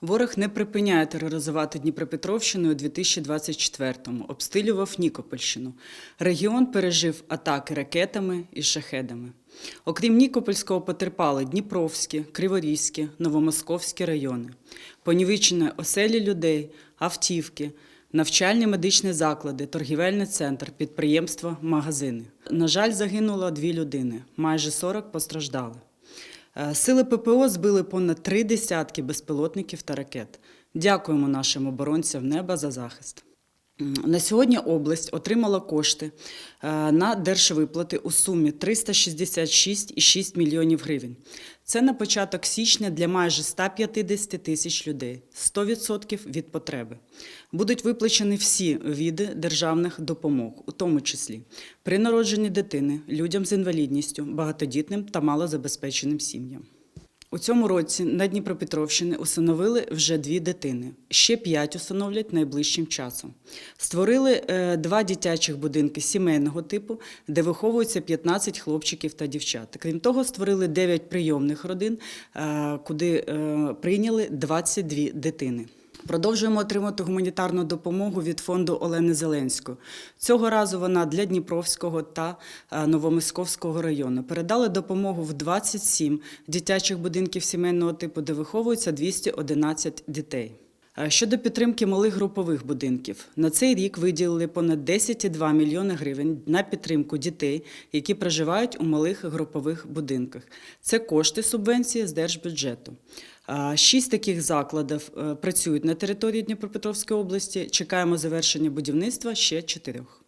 Ворог не припиняє тероризувати Дніпропетровщину у 2024-му, обстрілював Нікопольщину. Регіон пережив атаки ракетами і шахедами. Окрім Нікопольського, потерпали Дніпровські, Криворізькі, Новомосковські райони. Понівечені оселі людей, автівки, навчальні медичні заклади, торгівельний центр, підприємства, магазини. На жаль, загинуло дві людини, майже 40 постраждали. Е, Сили ППО збили понад три десятки безпілотників та ракет. Дякуємо нашим оборонцям неба за захист. На сьогодні область отримала кошти е, на держвиплати у сумі 366,6 мільйонів гривень. Це на початок січня для майже 150 тисяч людей, 100% від потреби. Будуть виплачені всі види державних допомог, у тому числі при народженні дитини, людям з інвалідністю, багатодітним та малозабезпеченим сім'ям. У цьому році на Дніпропетровщині усиновили вже дві дитини. Ще п'ять усиновлять найближчим часом. Створили е, два дитячих будинки сімейного типу, де виховуються 15 хлопчиків та дівчат. Крім того, створили 9 прийомних родин, е, куди е, прийняли 22 дитини. Продовжуємо отримати гуманітарну допомогу від фонду Олени Зеленської. Цього разу вона для Дніпровського та е, Новомосковського району. Передали допомогу в 27 дитячих будинків сімейного типу, де виховується 211 дітей. Е, Щодо підтримки малих групових будинків, на цей рік виділили понад 10,2 мільйони гривень на підтримку дітей, які проживають у малих групових будинках. Це кошти субвенції з держбюджету. Шість таких закладів е, працюють на території Дніпропетровської області. Чекаємо завершення будівництва ще чотирьох.